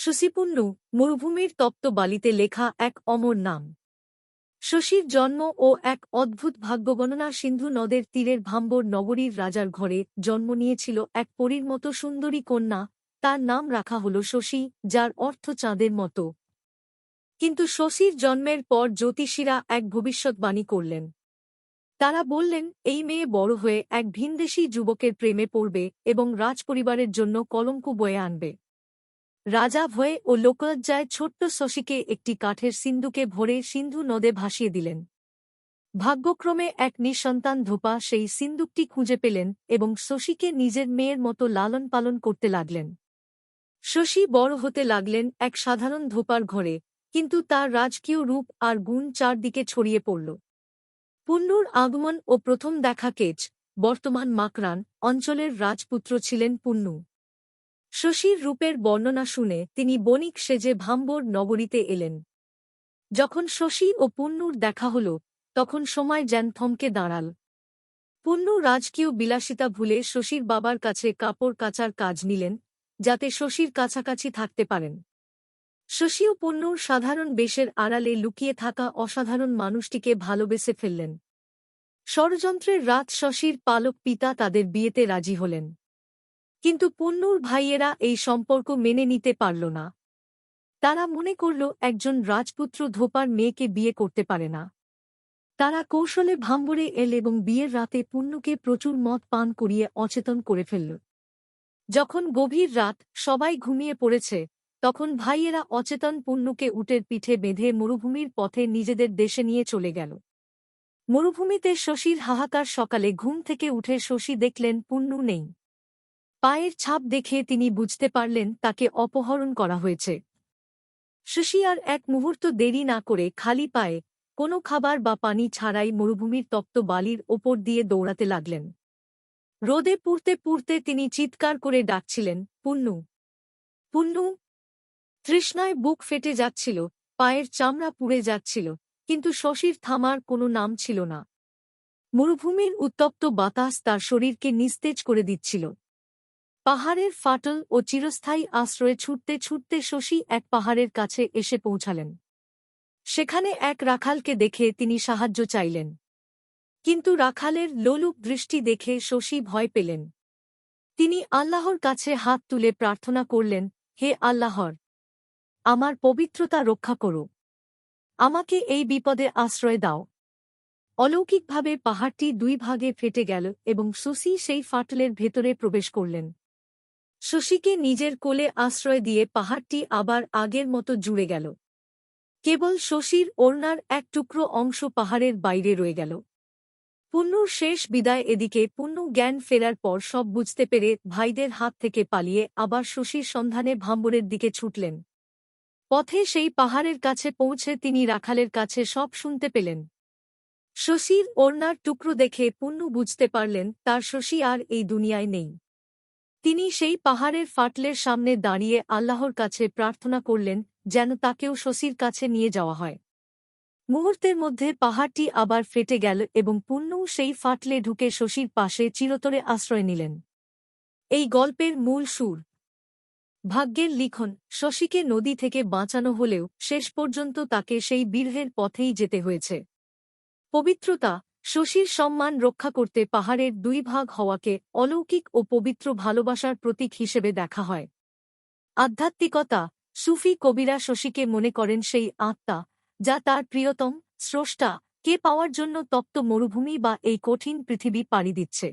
সুসিপুণ্যু মরুভূমির তপ্ত বালিতে লেখা এক অমর নাম। শশীর জন্ম ও এক অদ্ভুত ভাগ্যগণনা সিন্ধু নদের তীরের ভাম্বর নগরীর রাজার ঘরে জন্ম নিয়েছিল এক পরীর মতো সুন্দরী কন্যা, তার নাম রাখা হল শশী, যার অর্থ চাঁদের মতো। কিন্তু শশীর জন্মের পর জ্যোতিষীরা এক ভবিষ্যৎবাণী করলেন। তারা বললেন, এই মেয়ে বড় হয়ে এক ভিনদেশী যুবকের প্রেমে পড়বে এবং রাজপরিবারের জন্য কলঙ্ক বয়ে আনবে। রাজা ভয়ে ও লোকলজ্জায় ছোট্ট শশীকে একটি কাঠের সিন্ধুকে ভরে সিন্ধু নদে ভাসিয়ে দিলেন। ভাগ্যক্রমে এক নিঃসন্তান ধোপা সেই সিন্দুকটি খুঁজে পেলেন এবং শশীকে নিজের মেয়ের মতো লালন পালন করতে লাগলেন। শশী বড় হতে লাগলেন এক সাধারণ ধোপার ঘরে, কিন্তু তার রাজকীয় রূপ আর গুণ চারদিকে ছড়িয়ে পড়ল। পুন্নুর আগমন ও প্রথম দেখা কেচ বর্তমান মাকরান অঞ্চলের রাজপুত্র ছিলেন পুন্নু শশীর রূপের বর্ণনা শুনে তিনি বণিক সেজে ভাম্বর নগরীতে এলেন। যখন শশী ও পুন্নুর দেখা হল, তখন সময় যেন থমকে দাঁড়াল। পুন্নু রাজকীয় বিলাসিতা ভুলে শশীর বাবার কাছে কাপড় কাচার কাজ নিলেন, যাতে শশীর কাছাকাছি থাকতে পারেন। শশী ও পুন্নুর সাধারণ বেশের আড়ালে লুকিয়ে থাকা অসাধারণ মানুষটিকে ভালোবেসে ফেললেন। ষড়যন্ত্রের রাত শশীর পালক পিতা তাদের বিয়েতে রাজি হলেন। কিন্তু পুন্নুর ভাইয়েরা এই সম্পর্ক মেনে নিতে পারল না। তারা মনে করল, একজন রাজপুত্র ধোপার মেয়েকে বিয়ে করতে পারে না। তারা কৌশলে ভাম্বরে এল এবং বিয়ের রাতে পুন্নুকে প্রচুর মদ পান করিয়ে অচেতন করে ফেলল। যখন গভীর রাত সবাই ঘুমিয়ে পড়েছে, তখন ভাইয়েরা অচেতন পুন্নুকে উটের পিঠে বেঁধে মরুভূমির পথে নিজেদের দেশে নিয়ে চলে গেল। মরুভূমিতে শশীর হাহাকার সকালে ঘুম থেকে উঠে শশী দেখলেন পুন্নু নেই। পায়ের ছাপ দেখে তিনি বুঝতে পারলেন তাকে অপহরণ করা হয়েছে। শশী আর এক মুহূর্ত দেরি না করে খালি পায়ে কোনো খাবার বা পানি ছাড়াই মরুভূমির তপ্ত বালির ওপর দিয়ে দৌড়াতে লাগলেন। রোদে পুড়তে পুড়তে তিনি চিৎকার করে ডাকছিলেন, পুন্নু! পুন্নু! তৃষ্ণায় বুক ফেটে যাচ্ছিল, পায়ের চামড়া পুড়ে যাচ্ছিল, কিন্তু শশীর থামার কোনো নাম ছিল না। মরুভূমির উত্তপ্ত বাতাস তার শরীরকে নিস্তেজ করে দিচ্ছিল। পাহাড়ের ফাটল ও চিরস্থায়ী আশ্রয়ে ছুটতে ছুটতে শশী এক পাহাড়ের কাছে এসে পৌঁছালেন। সেখানে এক রাখালকে দেখে তিনি সাহায্য চাইলেন। কিন্তু রাখালের লোলুপ দৃষ্টি দেখে শশী ভয় পেলেন। তিনি আল্লাহর কাছে হাত তুলে প্রার্থনা করলেন, হে আল্লাহর, আমার পবিত্রতা রক্ষা করো। আমাকে এই বিপদে আশ্রয় দাও। অলৌকিকভাবে পাহাড়টি দুই ভাগে ফেটে গেল এবং সুসি সেই ফাটলের ভেতরে প্রবেশ করলেন। শশীকে নিজের কোলে আশ্রয় দিয়ে পাহাড়টি আবার আগের মতো জুড়ে গেল। কেবল শশীর ওড়নার এক টুকরো অংশ পাহাড়ের বাইরে রয়ে গেল। পুন্নুর শেষ বিদায় এদিকে পুন্নু জ্ঞান ফেরার পর সব বুঝতে পেরে ভাইদের হাত থেকে পালিয়ে আবার শশীর সন্ধানে ভাম্বরের দিকে ছুটলেন। পথে সেই পাহাড়ের কাছে পৌঁছে তিনি রাখালের কাছে সব শুনতে পেলেন। শশীর ওড়নার টুকরো দেখে পুন্নু বুঝতে পারলেন, তার শশী আর এই দুনিয়ায় নেই। তিনি সেই পাহাড়ের ফাটলের সামনে দাঁড়িয়ে আল্লাহর কাছে প্রার্থনা করলেন, যেন তাকেও শশীর কাছে নিয়ে যাওয়া হয়। মুহূর্তের মধ্যে পাহাড়টি আবার ফেটে গেল এবং পুণ্যও সেই ফাটলে ঢুকে শশীর পাশে চিরতরে আশ্রয় নিলেন। এই গল্পের মূল সুর। ভাগ্যের লিখন, শশীকে নদী থেকে বাঁচানো হলেও শেষ পর্যন্ত তাকে সেই বীরহের পথেই যেতে হয়েছে। পবিত্রতা শশীর সম্মান রক্ষা করতে পাহাড়ের দুই ভাগ হওয়াকে অলৌকিক ও পবিত্র ভালোবাসার প্রতীক হিসেবে দেখা হয়। আধ্যাত্মিকতা, সুফি কবিরা শশীকে মনে করেন সেই আত্মা, যা তার প্রিয়তম, স্রষ্টা, কে পাওয়ার জন্য তপ্ত মরুভূমি বা এই কঠিন পৃথিবী পাড়ি দিচ্ছে।